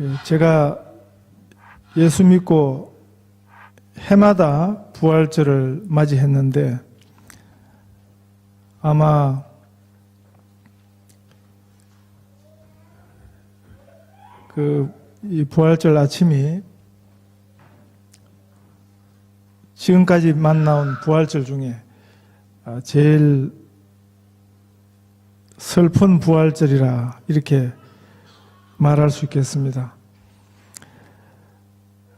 예, 제가 예수 믿고 해마다 부활절을 맞이했는데 아마 그이 부활절 아침이 지금까지 만나온 부활절 중에 아, 제일 슬픈 부활절이라 이렇게 말할 수 있겠습니다.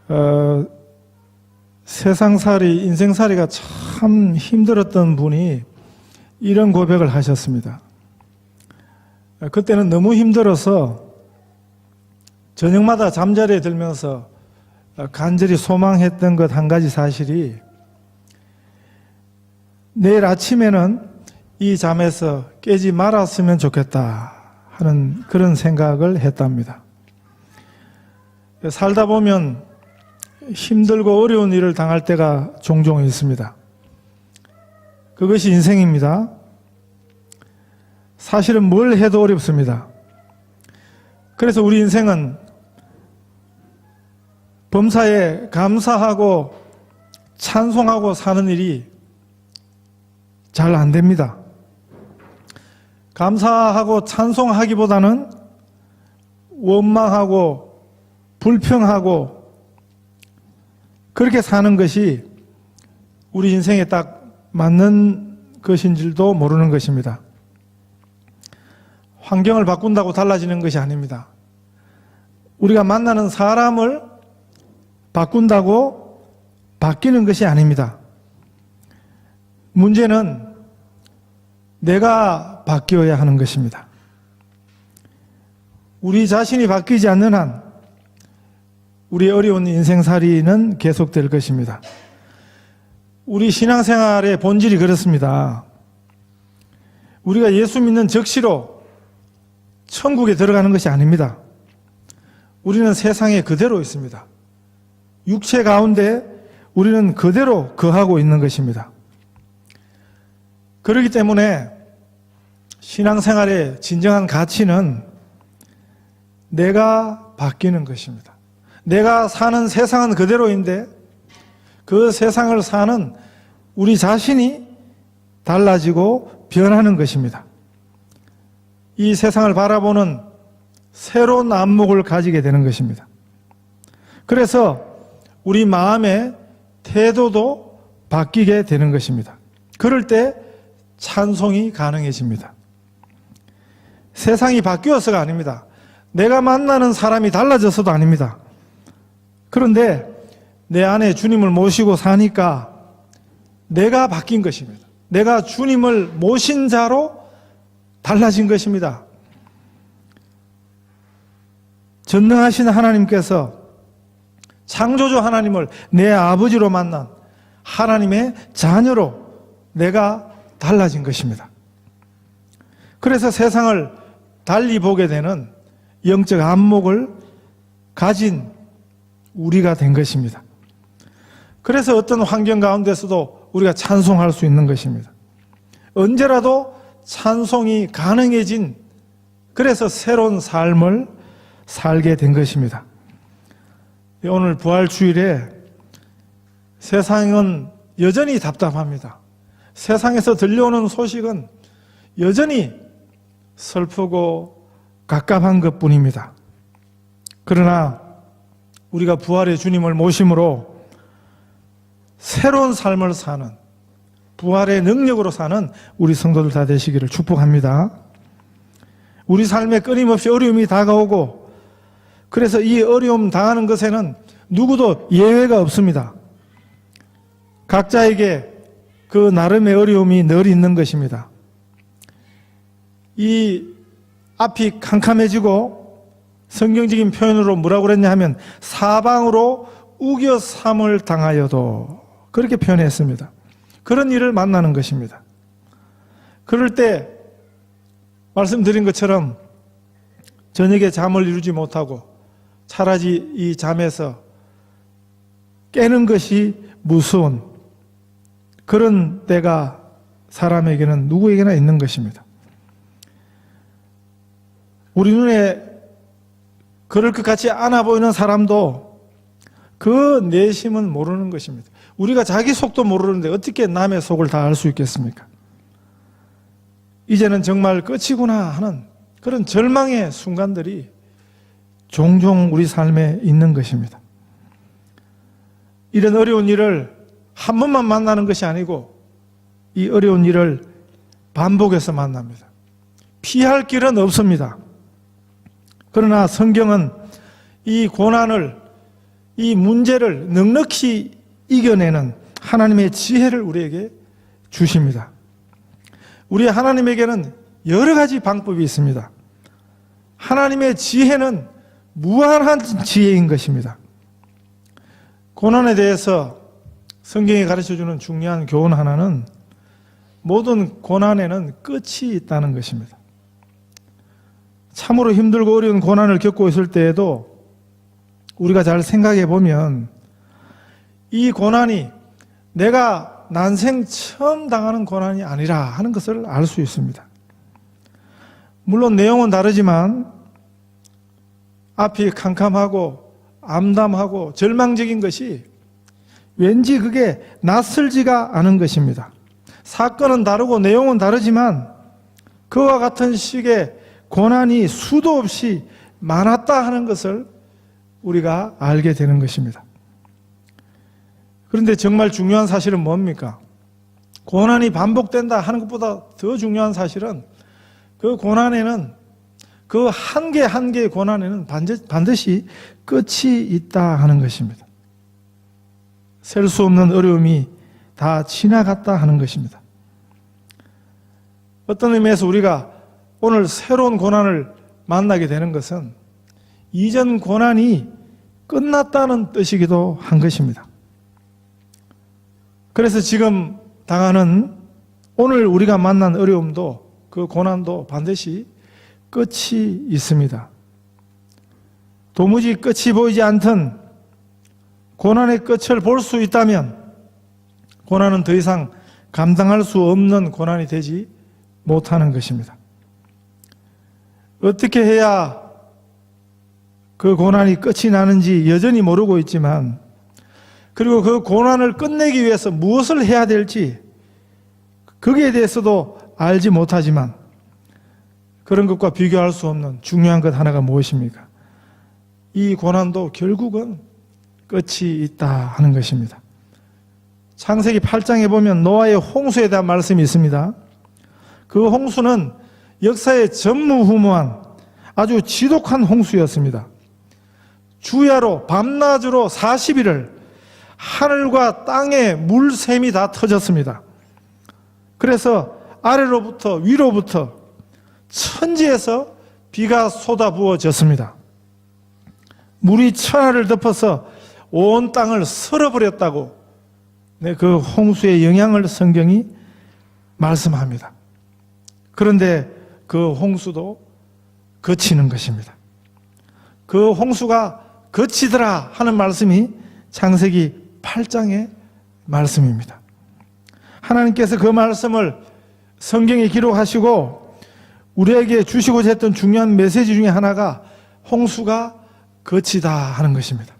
어, 세상살이, 인생살이가 참 힘들었던 분이 이런 고백을 하셨습니다. 어, 그때는 너무 힘들어서 저녁마다 잠자리에 들면서 어, 간절히 소망했던 것 한 가지 사실이 내일 아침에는 이 잠에서 깨지 말았으면 좋겠다 하는 그런 생각을 했답니다. 살다 보면 힘들고 어려운 일을 당할 때가 종종 있습니다. 그것이 인생입니다. 사실은 뭘 해도 어렵습니다. 그래서 우리 인생은 범사에 감사하고 찬송하고 사는 일이 잘 안 됩니다. 감사하고 찬송하기보다는 원망하고 불평하고 그렇게 사는 것이 우리 인생에 딱 맞는 것인 줄도 모르는 것입니다. 환경을 바꾼다고 달라지는 것이 아닙니다. 우리가 만나는 사람을 바꾼다고 바뀌는 것이 아닙니다. 문제는 내가 바뀌어야 하는 것입니다. 우리 자신이 바뀌지 않는 한 우리의 어려운 인생살이는 계속될 것입니다. 우리 신앙생활의 본질이 그렇습니다. 우리가 예수 믿는 적시로 천국에 들어가는 것이 아닙니다. 우리는 세상에 그대로 있습니다. 육체 가운데 우리는 그대로 거하고 있는 것입니다. 그렇기 때문에 신앙생활의 진정한 가치는 내가 바뀌는 것입니다. 내가 사는 세상은 그대로인데 그 세상을 사는 우리 자신이 달라지고 변하는 것입니다. 이 세상을 바라보는 새로운 안목을 가지게 되는 것입니다. 그래서 우리 마음의 태도도 바뀌게 되는 것입니다. 그럴 때 찬송이 가능해집니다. 세상이 바뀌어서가 아닙니다. 내가 만나는 사람이 달라져서도 아닙니다. 그런데 내 안에 주님을 모시고 사니까 내가 바뀐 것입니다. 내가 주님을 모신 자로 달라진 것입니다. 전능하신 하나님께서 창조주 하나님을 내 아버지로 만난 하나님의 자녀로 내가 달라진 것입니다. 그래서 세상을 달리 보게 되는 영적 안목을 가진 우리가 된 것입니다. 그래서 어떤 환경 가운데서도 우리가 찬송할 수 있는 것입니다. 언제라도 찬송이 가능해진 그래서 새로운 삶을 살게 된 것입니다. 오늘 부활주일에 세상은 여전히 답답합니다. 세상에서 들려오는 소식은 여전히 슬프고 갑갑한 것 뿐입니다. 그러나 우리가 부활의 주님을 모심으로 새로운 삶을 사는 부활의 능력으로 사는 우리 성도들 다 되시기를 축복합니다. 우리 삶에 끊임없이 어려움이 다가오고 그래서 이 어려움 당하는 것에는 누구도 예외가 없습니다. 각자에게 그 나름의 어려움이 늘 있는 것입니다. 이 앞이 캄캄해지고 성경적인 표현으로 뭐라고 그랬냐 하면 사방으로 우겨 삼을 당하여도 그렇게 표현했습니다. 그런 일을 만나는 것입니다. 그럴 때 말씀드린 것처럼 저녁에 잠을 이루지 못하고 차라리 이 잠에서 깨는 것이 무서운 그런 때가 사람에게는 누구에게나 있는 것입니다. 우리 눈에 그럴 것 같이 안아 보이는 사람도 그 내심은 모르는 것입니다. 우리가 자기 속도 모르는데 어떻게 남의 속을 다 알 수 있겠습니까? 이제는 정말 끝이구나 하는 그런 절망의 순간들이 종종 우리 삶에 있는 것입니다. 이런 어려운 일을 한 번만 만나는 것이 아니고 이 어려운 일을 반복해서 만납니다. 피할 길은 없습니다. 그러나 성경은 이 고난을, 이 문제를 넉넉히 이겨내는 하나님의 지혜를 우리에게 주십니다. 우리 하나님에게는 여러 가지 방법이 있습니다. 하나님의 지혜는 무한한 지혜인 것입니다. 고난에 대해서 성경이 가르쳐 주는 중요한 교훈 하나는 모든 고난에는 끝이 있다는 것입니다. 참으로 힘들고 어려운 고난을 겪고 있을 때에도 우리가 잘 생각해 보면 이 고난이 내가 난생 처음 당하는 고난이 아니라 하는 것을 알 수 있습니다. 물론 내용은 다르지만 앞이 캄캄하고 암담하고 절망적인 것이 왠지 그게 낯설지가 않은 것입니다. 사건은 다르고 내용은 다르지만 그와 같은 식의 고난이 수도 없이 많았다 하는 것을 우리가 알게 되는 것입니다. 그런데 정말 중요한 사실은 뭡니까? 고난이 반복된다 하는 것보다 더 중요한 사실은 그 고난에는 그 한 개 한 개의 고난에는 반드시 끝이 있다 하는 것입니다. 셀 수 없는 어려움이 다 지나갔다 하는 것입니다. 어떤 의미에서 우리가 오늘 새로운 고난을 만나게 되는 것은 이전 고난이 끝났다는 뜻이기도 한 것입니다. 그래서 지금 당하는 오늘 우리가 만난 어려움도 그 고난도 반드시 끝이 있습니다. 도무지 끝이 보이지 않던 고난의 끝을 볼 수 있다면 고난은 더 이상 감당할 수 없는 고난이 되지 못하는 것입니다. 어떻게 해야 그 고난이 끝이 나는지 여전히 모르고 있지만 그리고 그 고난을 끝내기 위해서 무엇을 해야 될지 거기에 대해서도 알지 못하지만 그런 것과 비교할 수 없는 중요한 것 하나가 무엇입니까? 이 고난도 결국은 끝이 있다 하는 것입니다. 창세기 8장에 보면 노아의 홍수에 대한 말씀이 있습니다. 그 홍수는 역사의 전무후무한 아주 지독한 홍수였습니다. 주야로 밤낮으로 40일을 하늘과 땅의 물샘이 다 터졌습니다. 그래서 아래로부터 위로부터 천지에서 비가 쏟아 부어졌습니다. 물이 천하를 덮어서 온 땅을 쓸어버렸다고 네, 그 홍수의 영향을 성경이 말씀합니다. 그런데 그 홍수도 거치는 것입니다. 그 홍수가 거치더라 하는 말씀이 창세기 8장의 말씀입니다. 하나님께서 그 말씀을 성경에 기록하시고 우리에게 주시고자 했던 중요한 메시지 중에 하나가 홍수가 거치다 하는 것입니다.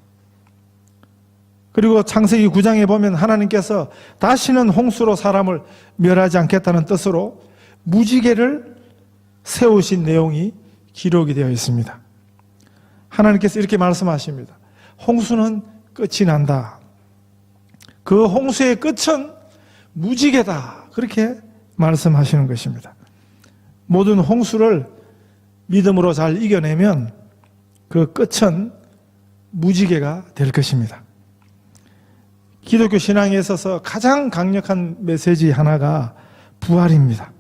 그리고 창세기 9장에 보면 하나님께서 다시는 홍수로 사람을 멸하지 않겠다는 뜻으로 무지개를 세우신 내용이 기록이 되어 있습니다. 하나님께서 이렇게 말씀하십니다. 홍수는 끝이 난다. 그 홍수의 끝은 무지개다. 그렇게 말씀하시는 것입니다. 모든 홍수를 믿음으로 잘 이겨내면 그 끝은 무지개가 될 것입니다. 기독교 신앙에 있어서 가장 강력한 메시지 하나가 부활입니다.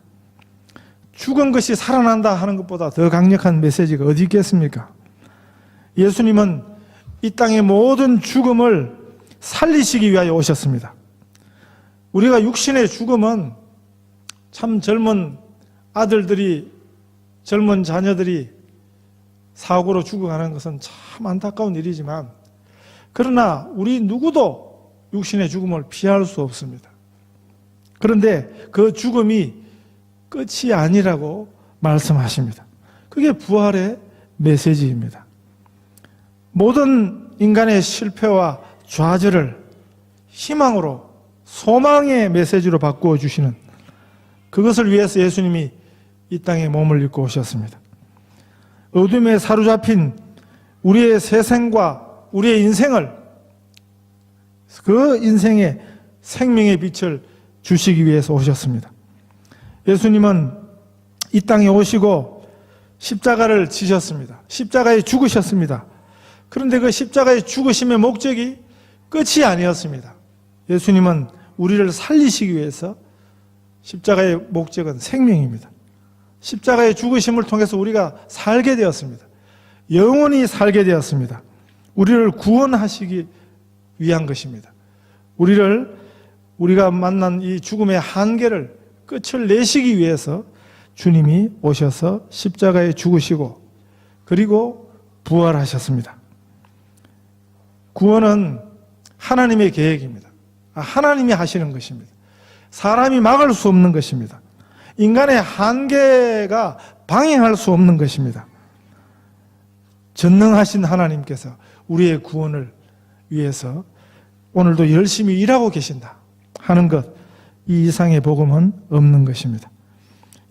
죽은 것이 살아난다 하는 것보다 더 강력한 메시지가 어디 있겠습니까? 예수님은 이 땅의 모든 죽음을 살리시기 위하여 오셨습니다. 우리가 육신의 죽음은 참 젊은 아들들이, 젊은 자녀들이 사고로 죽어가는 것은 참 안타까운 일이지만, 그러나 우리 누구도 육신의 죽음을 피할 수 없습니다. 그런데 그 죽음이 끝이 아니라고 말씀하십니다. 그게 부활의 메시지입니다. 모든 인간의 실패와 좌절을 희망으로 소망의 메시지로 바꾸어 주시는 그것을 위해서 예수님이 이 땅에 몸을 입고 오셨습니다. 어둠에 사로잡힌 우리의 세상과 우리의 인생을 그 인생의 생명의 빛을 주시기 위해서 오셨습니다. 예수님은 이 땅에 오시고 십자가를 지셨습니다. 십자가에 죽으셨습니다. 그런데 그 십자가의 죽으심의 목적이 끝이 아니었습니다. 예수님은 우리를 살리시기 위해서 십자가의 목적은 생명입니다. 십자가의 죽으심을 통해서 우리가 살게 되었습니다. 영원히 살게 되었습니다. 우리를 구원하시기 위한 것입니다. 우리를 우리가 만난 이 죽음의 한계를 끝을 내시기 위해서 주님이 오셔서 십자가에 죽으시고 그리고 부활하셨습니다. 구원은 하나님의 계획입니다. 아, 하나님이 하시는 것입니다. 사람이 막을 수 없는 것입니다. 인간의 한계가 방해할 수 없는 것입니다. 전능하신 하나님께서 우리의 구원을 위해서 오늘도 열심히 일하고 계신다 하는 것, 이 이상의 복음은 없는 것입니다.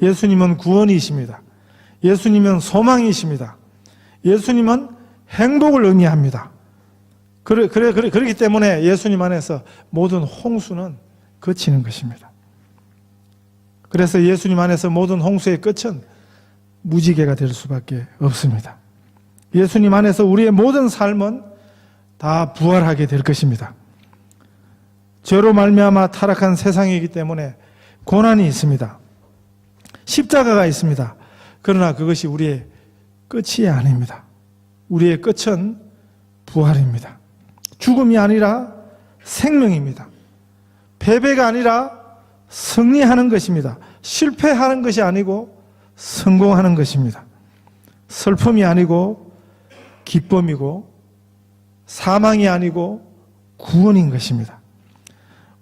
예수님은 구원이십니다. 예수님은 소망이십니다. 예수님은 행복을 의미합니다. 그래, 그래, 그래, 그렇기 때문에 예수님 안에서 모든 홍수는 그치는 것입니다. 그래서 예수님 안에서 모든 홍수의 끝은 무지개가 될 수밖에 없습니다. 예수님 안에서 우리의 모든 삶은 다 부활하게 될 것입니다. 죄로 말미암아 타락한 세상이기 때문에 고난이 있습니다. 십자가가 있습니다. 그러나 그것이 우리의 끝이 아닙니다. 우리의 끝은 부활입니다. 죽음이 아니라 생명입니다. 패배가 아니라 승리하는 것입니다. 실패하는 것이 아니고 성공하는 것입니다. 슬픔이 아니고 기쁨이고 사망이 아니고 구원인 것입니다.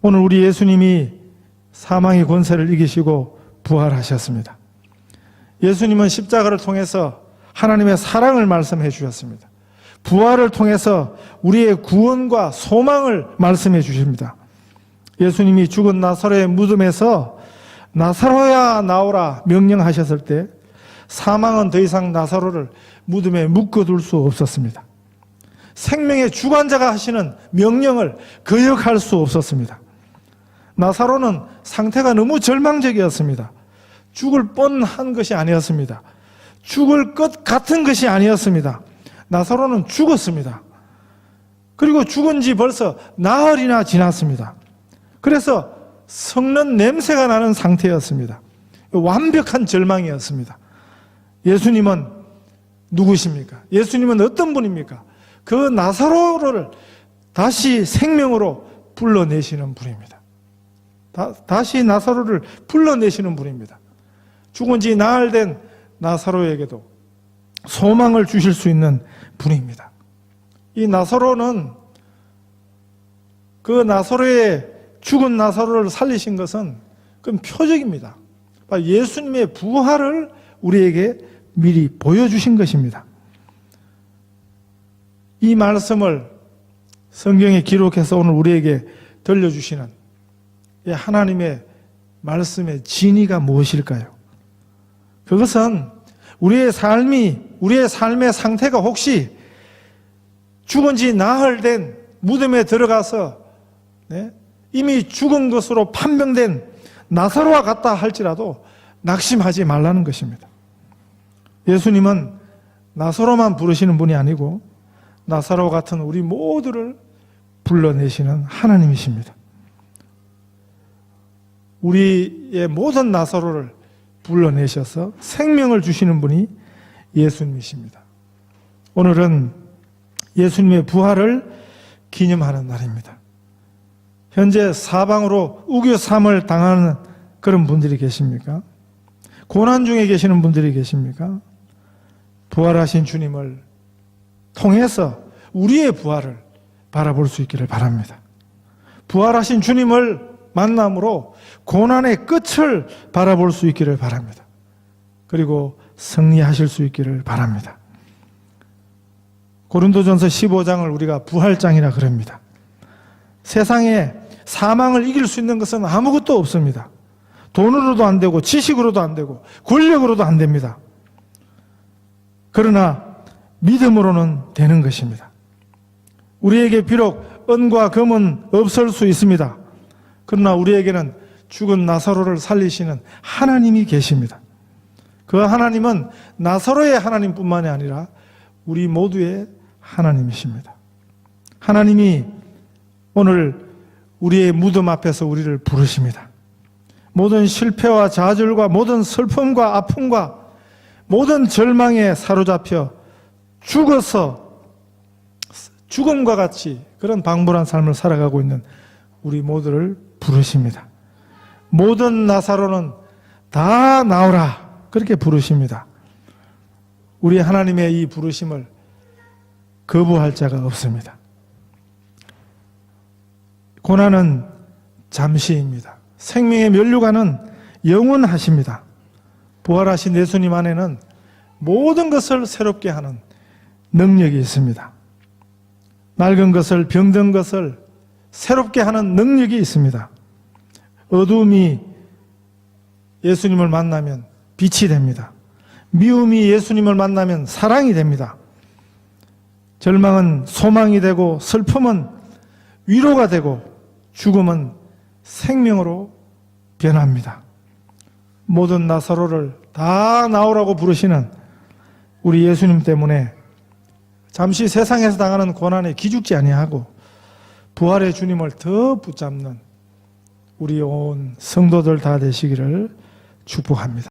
오늘 우리 예수님이 사망의 권세를 이기시고 부활하셨습니다. 예수님은 십자가를 통해서 하나님의 사랑을 말씀해 주셨습니다. 부활을 통해서 우리의 구원과 소망을 말씀해 주십니다. 예수님이 죽은 나사로의 무덤에서 나사로야 나오라 명령하셨을 때 사망은 더 이상 나사로를 무덤에 묶어둘 수 없었습니다. 생명의 주관자가 하시는 명령을 거역할 수 없었습니다. 나사로는 상태가 너무 절망적이었습니다. 죽을 뻔한 것이 아니었습니다. 죽을 것 같은 것이 아니었습니다. 나사로는 죽었습니다. 그리고 죽은 지 벌써 나흘이나 지났습니다. 그래서 썩는 냄새가 나는 상태였습니다. 완벽한 절망이었습니다. 예수님은 누구십니까? 예수님은 어떤 분입니까? 그 나사로를 다시 생명으로 불러내시는 분입니다. 다, 시 나사로를 불러내시는 분입니다. 죽은 지 나흘 된 나사로에게도 소망을 주실 수 있는 분입니다. 이 나사로는 그 나사로의 죽은 나사로를 살리신 것은 그 표적입니다. 예수님의 부활을 우리에게 미리 보여주신 것입니다. 이 말씀을 성경에 기록해서 오늘 우리에게 들려주시는 하나님의 말씀의 진의가 무엇일까요? 그것은 우리의 삶이, 우리의 삶의 상태가 혹시 죽은 지 나흘 된 무덤에 들어가서 네? 이미 죽은 것으로 판명된 나사로와 같다 할지라도 낙심하지 말라는 것입니다. 예수님은 나사로만 부르시는 분이 아니고 나사로 같은 우리 모두를 불러내시는 하나님이십니다. 우리의 모든 나사로를 불러내셔서 생명을 주시는 분이 예수님이십니다. 오늘은 예수님의 부활을 기념하는 날입니다. 현재 사방으로 우겨삼을 당하는 그런 분들이 계십니까? 고난 중에 계시는 분들이 계십니까? 부활하신 주님을 통해서 우리의 부활을 바라볼 수 있기를 바랍니다. 부활하신 주님을 만남으로 고난의 끝을 바라볼 수 있기를 바랍니다. 그리고 승리하실 수 있기를 바랍니다. 고린도전서 15장을 우리가 부활장이라 그럽니다. 세상에 사망을 이길 수 있는 것은 아무것도 없습니다. 돈으로도 안 되고 지식으로도 안 되고 권력으로도 안 됩니다. 그러나 믿음으로는 되는 것입니다. 우리에게 비록 은과 금은 없을 수 있습니다. 그러나 우리에게는 죽은 나사로를 살리시는 하나님이 계십니다. 그 하나님은 나사로의 하나님뿐만이 아니라 우리 모두의 하나님이십니다. 하나님이 오늘 우리의 무덤 앞에서 우리를 부르십니다. 모든 실패와 좌절과 모든 슬픔과 아픔과 모든 절망에 사로잡혀 죽어서 죽음과 같이 그런 방불한 삶을 살아가고 있는 우리 모두를 부르십니다. 모든 나사로는 다 나오라 그렇게 부르십니다. 우리 하나님의 이 부르심을 거부할 자가 없습니다. 고난은 잠시입니다. 생명의 면류관은 영원하십니다. 부활하신 예수님 안에는 모든 것을 새롭게 하는 능력이 있습니다. 낡은 것을 병든 것을 새롭게 하는 능력이 있습니다. 어두움이 예수님을 만나면 빛이 됩니다. 미움이 예수님을 만나면 사랑이 됩니다. 절망은 소망이 되고 슬픔은 위로가 되고 죽음은 생명으로 변합니다. 모든 나사로를 다 나오라고 부르시는 우리 예수님 때문에 잠시 세상에서 당하는 고난에 기죽지 아니하고 부활의 주님을 더 붙잡는 우리 온 성도들 다 되시기를 축복합니다.